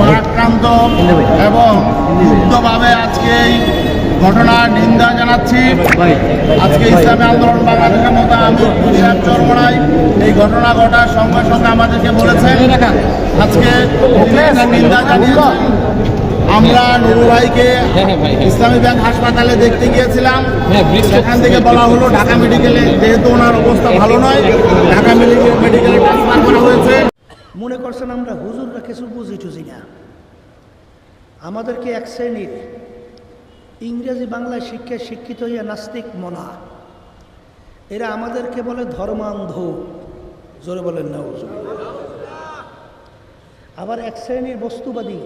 ভারাক্রান্ত এবং মুক্তভাবে আজকে এই ঘটনার নিন্দা জানাচ্ছি। আজকে ইসলামী আন্দোলন বাংলাদেশের মতো আমি সাহেব চরমড়াই এই ঘটনা ঘটার সঙ্গে সঙ্গে আমাদেরকে বলেছেন, আজকে নিন্দা জানিয়েছেন। আমরা নুরু ভাইকে ইসলামী ব্যাংক হাসপাতালে দেখতে গিয়েছিলাম। সেখান থেকে বলা হলো ঢাকা মেডিকেলে, যেহেতু ওনার অবস্থা ভালো নয়, ঢাকা মেডিকেল মেডিকেলে ট্রান্সফার করা হয়েছে। মনে করছেন আমরা হুজুররা কিছু বুঝি টুঝি না। আমাদেরকে এক শ্রেণির ইংরেজি বাংলায় শিক্ষায় শিক্ষিত হইয়া নাস্তিক মনা। এরা আমাদেরকে বলে ধর্মান্ধ। জোরে বলেন না আবার এক শ্রেণির বস্তুবাদী।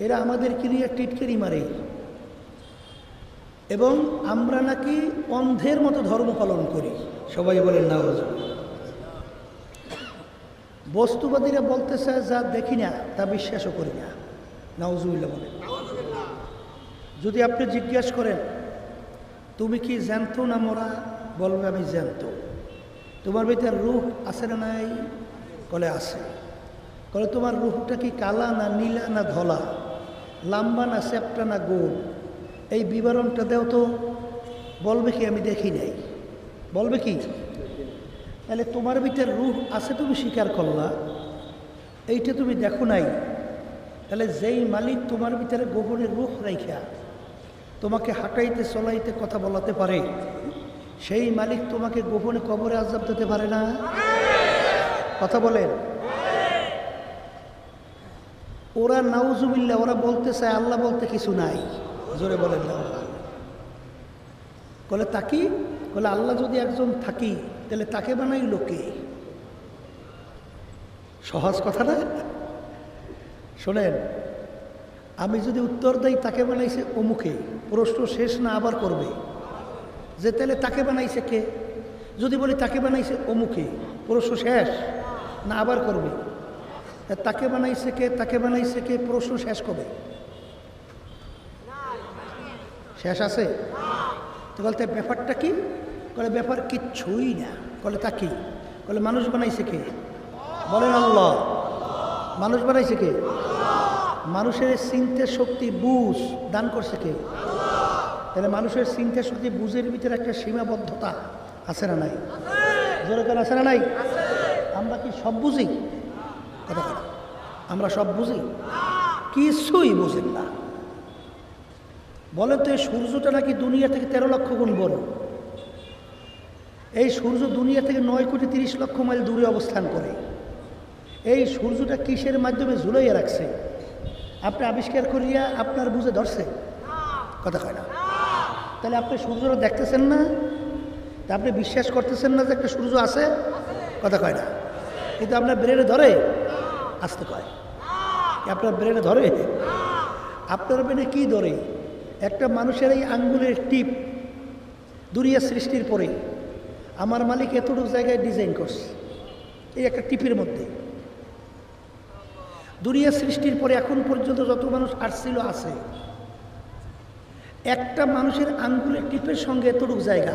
এরা আমাদের নিয়ে টিটকেরি মারে। এবং আমরা নাকি অন্ধের মতো ধর্ম পালন করি। সবাই বলেন না বস্তুবাদীরা বলতেছে যা দেখি না, তা বিশ্বাসও করি না। নাউজুবিল্লা বলে যদি আপনি জিজ্ঞাসা করেন, তুমি কি জ্যান্ত না মরা? বলবে, আমি জ্যান্ত। তোমার ভিতরে রূপ আছে না নাই? কলে আছে। কলে তোমার রূপটা কি কালা না নীলা না ধলা? লাম্বা না সেপটা না গোল? এই বিবরণটা দেও তো। বলবে কি, আমি দেখি নাই। বলবে কি তাহলে তোমার ভিতরে রূহ আছে তুমি স্বীকার করলা। এইটা তুমি দেখো নাই। তাহলে যেই মালিক তোমার ভিতরে গোপনের রুখ রাইখা তোমাকে হাঁটাইতে, চলাইতে, কথা বলাতে পারে, সেই মালিক তোমাকে গোপনে কবরে আজাব দিতে পারে না। কথা বলেন। ওরা নাউজুবিল্লা ওরা বলতে চায়, আল্লাহ বলতে কিছু নাই। জোরে বলেন বলে তাকি? বলে আল্লাহ যদি একজন থাকি তাহলে তাকে বানাই লোকে সহজ কথা না? শোনেন, আমি যদি উত্তর দেই তাকে বানাইছে অমুকে, প্রশ্ন শেষ না আবার করবে। যে তাহলে তাকে বানাইছে কে? যদি বলি তাকে বানাইছে অমুকে, প্রশ্ন শেষ না আবার করবে। তাকে বানাইছে কে, তাকে বানাইছে কে, প্রশ্ন শেষ কবে? শেষ আছে? তো বলতে ব্যাপারটা কি? বলে ব্যাপার কিচ্ছুই না। বলে তা কি? বলে মানুষ বানাইছে কে? বলেন আল্লাহ। মানুষ বানাইছে কে? মানুষের চিন্তা শক্তি বুঝ দান করছে কে? তাহলে মানুষের চিন্তা শক্তি বুঝের ভিতরে একটা সীমাবদ্ধতা আছে না নাই? যেরকম আছে না নাই? আমরা কি সব বুঝি? কথা। আমরা সব বুঝি? কিছুই বুঝেন না। বলেন তো এই সূর্যটা নাকি দুনিয়া থেকে তেরো লক্ষ গুণ বড়। এই সূর্য দুনিয়া থেকে নয় কোটি তিরিশ লক্ষ মাইল দূরে অবস্থান করে। এই সূর্যটা কিসের মাধ্যমে ঝুলাইয়া রাখছে? আপনি আবিষ্কার করিয়া আপনার বুঝে ধরছে? কথা কয় না। তাহলে আপনি সূর্যটা দেখতেছেন না? তা আপনি বিশ্বাস করতেছেন না যে একটা সূর্য আছে? কথা কয় না। কিন্তু আপনার ব্রেনে ধরে? আসতে কয়। আপনার ব্রেনে ধরে? আপনার ব্রেনে কি ধরে? একটা মানুষের এই আঙ্গুলের টিপ দুনিয়া সৃষ্টির পরে আমার মালিক এতটুকু জায়গায় ডিজাইন করছে। এই একটা টিপের মধ্যে। দুনিয়া সৃষ্টির পরে এখন পর্যন্ত যত মানুষ আসছিল আছে, একটা মানুষের আঙ্গুলের টিপের সঙ্গে এতটুকু জায়গা।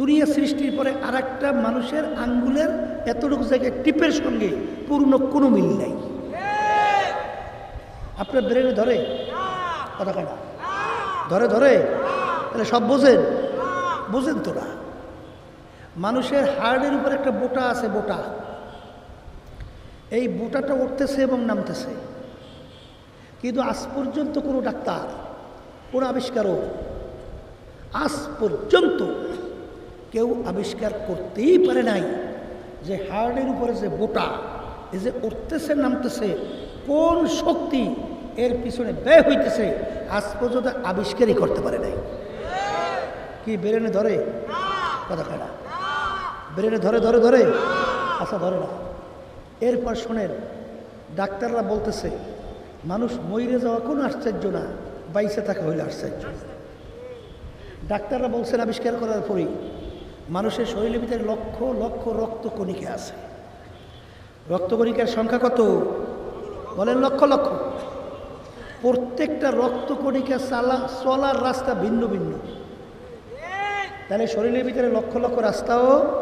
দুনিয়া সৃষ্টির পরে আর একটা মানুষের আঙ্গুলের এতটুকু জায়গায় টিপের সঙ্গে পূর্ণ কোনো মিল নাই। আপনার ব্রেনে ধরে? কথা কেনা ধরে ধরে? তাহলে সব বোঝেন। বোঝেন তো না মানুষের হার্টের উপর একটা বোটা আছে, বোটা। এই বোটাটা উঠতেছে এবং নামতেছে। কিন্তু আজ পর্যন্ত কোনো ডাক্তার, কোনো আবিষ্কারও আজ পর্যন্ত কেউ আবিষ্কার করতেই পারে নাই যে হার্টের উপরে যে বোটা, এই যে উঠতেছে, নামতেছে, কোন শক্তি এর পিছনে ব্যয় হইতেছে, আজ পর্যন্ত আবিষ্কারই করতে পারে নাই। কি ব্রেনে ধরে? কথা না। ব্রেনে ধরে ধরে ধরে। আচ্ছা ধরে না। এরপর শোনেন, ডাক্তাররা বলতেছে, মানুষ মইরে যাওয়া কোনো আশ্চর্য না, বাইসে থাকা হইলে আশ্চর্য। ডাক্তাররা বলছেন, আবিষ্কার করার পরেই মানুষের শরীরের ভিতরে লক্ষ লক্ষ রক্ত কণিকা আছে। রক্তকণিকার সংখ্যা কত? বলেন লক্ষ লক্ষ। প্রত্যেকটা রক্তকণিকা চালা চলার রাস্তা ভিন্ন ভিন্ন। তাহলে শরীরের ভিতরে লক্ষ লক্ষ রাস্তাও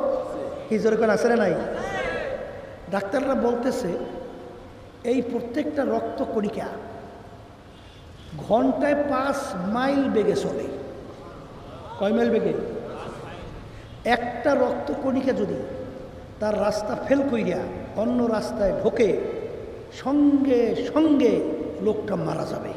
কি আছে না নাই? ডাক্তাররা বলতেছে, এই প্রত্যেকটা রক্ত কণিকা ঘন্টায় পাঁচ মাইল বেগে চলে। কয় মাইল বেগে? একটা রক্ত কণিকা যদি তার রাস্তা ফেল কইরা অন্য রাস্তায় ঢোকে, সঙ্গে সঙ্গে লোকটা মারা যাবে।